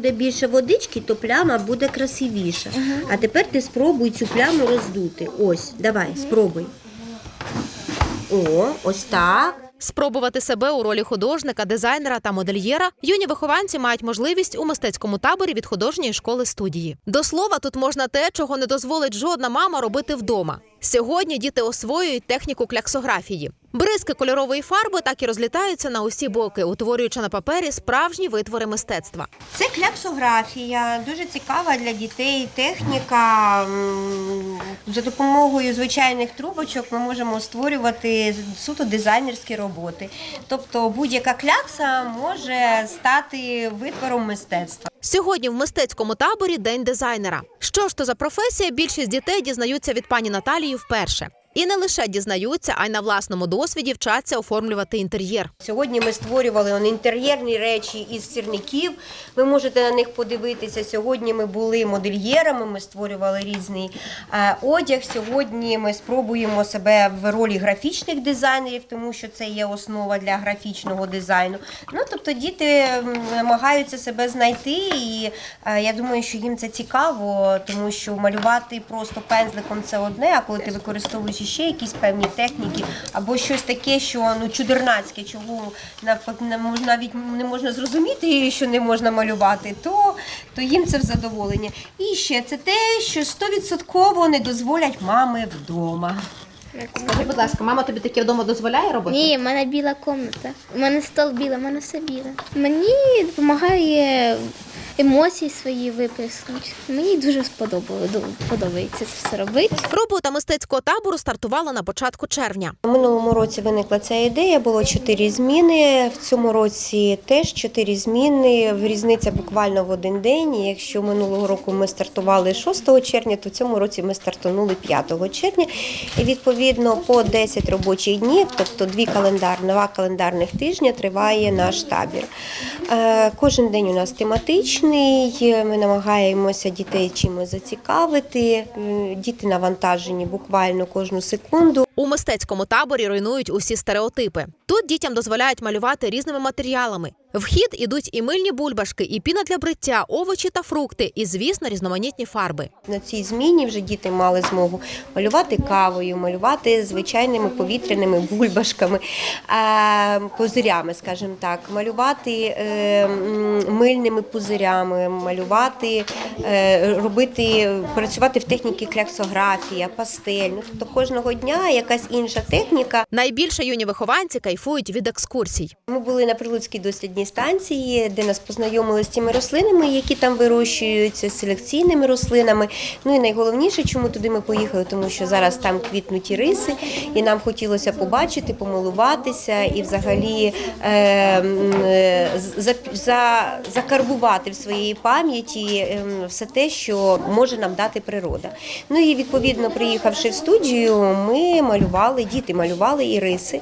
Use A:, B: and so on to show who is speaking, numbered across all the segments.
A: Буде більше водички, то пляма буде красивіша. А тепер ти спробуй цю пляму роздути. Ось, давай, спробуй. О, ось так.
B: Спробувати себе у ролі художника, дизайнера та модельєра юні вихованці мають можливість у мистецькому таборі від художньої школи студії. До слова, тут можна те, чого не дозволить жодна мама робити вдома. Сьогодні діти освоюють техніку кляксографії. Бризки кольорової фарби так і розлітаються на усі боки, утворюючи на папері справжні витвори мистецтва.
A: Це кляксографія, дуже цікава для дітей техніка. За допомогою звичайних трубочок ми можемо створювати суто дизайнерські роботи. Тобто будь-яка клякса може стати витвором мистецтва.
B: Сьогодні в мистецькому таборі день дизайнера. Що ж то за професія? Більшість дітей дізнаються від пані Наталії вперше. І не лише дізнаються, а й на власному досвіді вчаться оформлювати інтер'єр.
A: Сьогодні ми створювали інтер'єрні речі із сірників. Ви можете на них подивитися. Сьогодні ми були модельєрами, ми створювали різний е, одяг. Сьогодні ми спробуємо себе в ролі графічних дизайнерів, тому що це є основа для графічного дизайну. Ну тобто діти намагаються себе знайти, і е, я думаю, що їм це цікаво, тому що малювати просто пензликом це одне, а коли ти використовуєш ще якісь певні техніки або щось таке, що ну чудернацьке, чого навпаки не навіть не можна зрозуміти, що не можна малювати, то, то їм це в задоволення. І ще це те, що стовідсотково не дозволять мами вдома.
B: Скажи, будь ласка, мама тобі таке вдома дозволяє робити?
C: Ні, в мене біла комната. У мене стол білий, в мене все біле. Мені допомагає емоції свої виплеснути. Мені дуже подобається це все робити.
B: Робота мистецького табору стартувала на початку червня.
A: У минулому році виникла ця ідея, було чотири зміни. В цьому році теж чотири зміни. Різниця буквально в один день. І Якщо минулого року ми стартували 6 червня, то в цьому році ми стартанули 5 червня. І відповідно по 10 робочих днів, тобто дві календар, два календарних тижня триває наш табір. Е, Кожен день у нас тематичний. Ми намагаємося дітей чимось зацікавити. Е, Діти навантажені буквально кожну секунду.
B: У мистецькому таборі руйнують усі стереотипи. Тут дітям дозволяють малювати різними матеріалами. В хід ідуть і мильні бульбашки, і піна для бриття, овочі та фрукти, і, звісно, різноманітні фарби.
A: На цій зміні вже діти мали змогу малювати кавою, малювати звичайними повітряними бульбашками, е, скажімо так, малювати е, мильними пузирями, малювати, е, робити, працювати в техніці кляксографія, пастель. Ну, тобто кожного дня якась інша техніка.
B: Найбільше юні вихованці кайфують від екскурсій.
A: Ми були на Прилуцькій дослідній станції, де нас познайомили з тими рослинами, які там вирощуються, з селекційними рослинами. Ну і найголовніше, чому туди ми поїхали, тому що зараз там квітнуть і риси, і нам хотілося побачити, помилуватися і взагалі е, е, за, за, закарбувати в своїй пам'яті е, все те, що може нам дати природа. Ну і відповідно, приїхавши в студію, ми малювали, діти малювали і риси.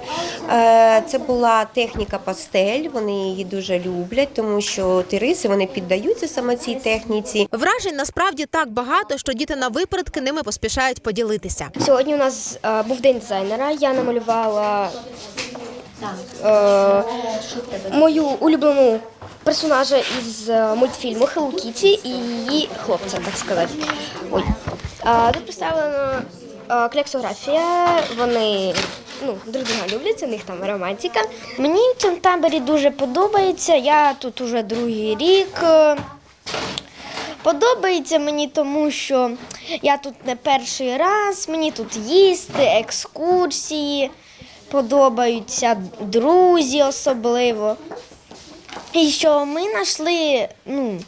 A: Е, Це була техніка пастель. Вони її дуже люблять, тому що ті риси вони піддаються саме цій техніці.
B: Вражень насправді так багато, що діти на випередки ними поспішають поділитися.
D: Сьогодні у нас е, був день дизайнера. Я намалювала е, мою улюблену персонажа із е, мультфільму Hello Kitty і її хлопця, так сказати. Ой. Е, тут представлена е, клексографія. Вони ну, друг друга люблять, у них там романтика. Мені в цьому таборі дуже подобається. Я тут уже другий рік. Е, Подобається мені, тому що я тут не перший раз, мені тут їсти, екскурсії, подобаються друзі особливо. І що ми знайшли, ну,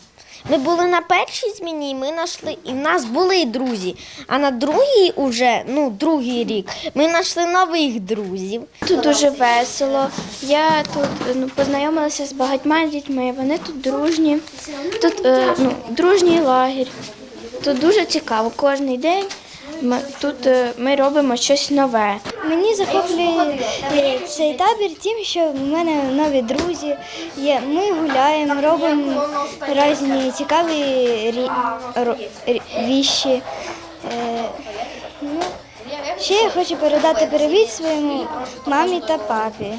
D: ми були на першій зміні, і ми знайшли, і в нас були друзі. А на другій уже, ну, другий рік, ми знайшли нових друзів.
C: Тут дуже весело. Я тут ну, познайомилася з багатьма дітьми. Вони тут дружні. Тут е, ну, дружній лагерь. Тут дуже цікаво. Кожен день ми, тут е, ми робимо щось нове. Мені захоплює цей табір тим, що в мене нові друзі є. Ми гуляємо, робимо різні цікаві рі, рі- віші. Е, ну, Ще я хочу передати привіт своєму мамі та папі.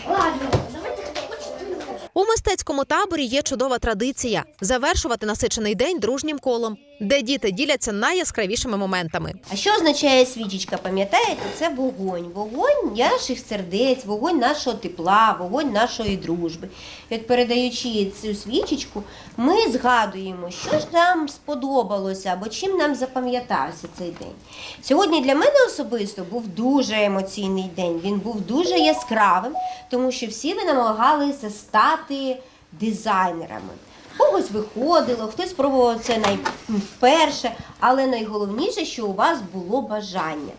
B: У мистецькому таборі є чудова традиція завершувати насичений день дружнім колом, де діти діляться найяскравішими моментами.
A: А що означає свічечка? Пам'ятаєте? Це вогонь. Вогонь наших сердець, вогонь нашого тепла, вогонь нашої дружби. От передаючи цю свічечку, ми згадуємо, що ж нам сподобалося або чим нам запам'ятався цей день. Сьогодні для мене особисто був дуже емоційний день. Він був дуже яскравим, тому що всі ви намагалися стати дизайнерами. Когось виходило, хтось спробував це най... вперше, але найголовніше, що у вас було бажання.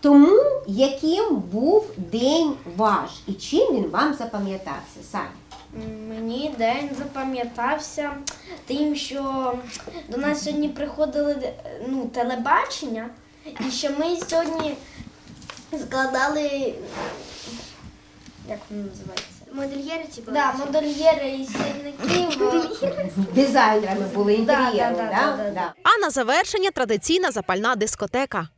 A: Тому яким був день ваш і чим він вам запам'ятався? Саня?
D: Мені день запам'ятався тим, що до нас сьогодні приходили ну, телебачення, і що ми сьогодні складали. Як воно називається?
C: Модельєри ці
D: Да, модельєри із сірників.
A: Дизайнерами були інтер'єру,
D: да,
A: да,
D: да, да,
A: да?
B: А на завершення традиційна запальна дискотека.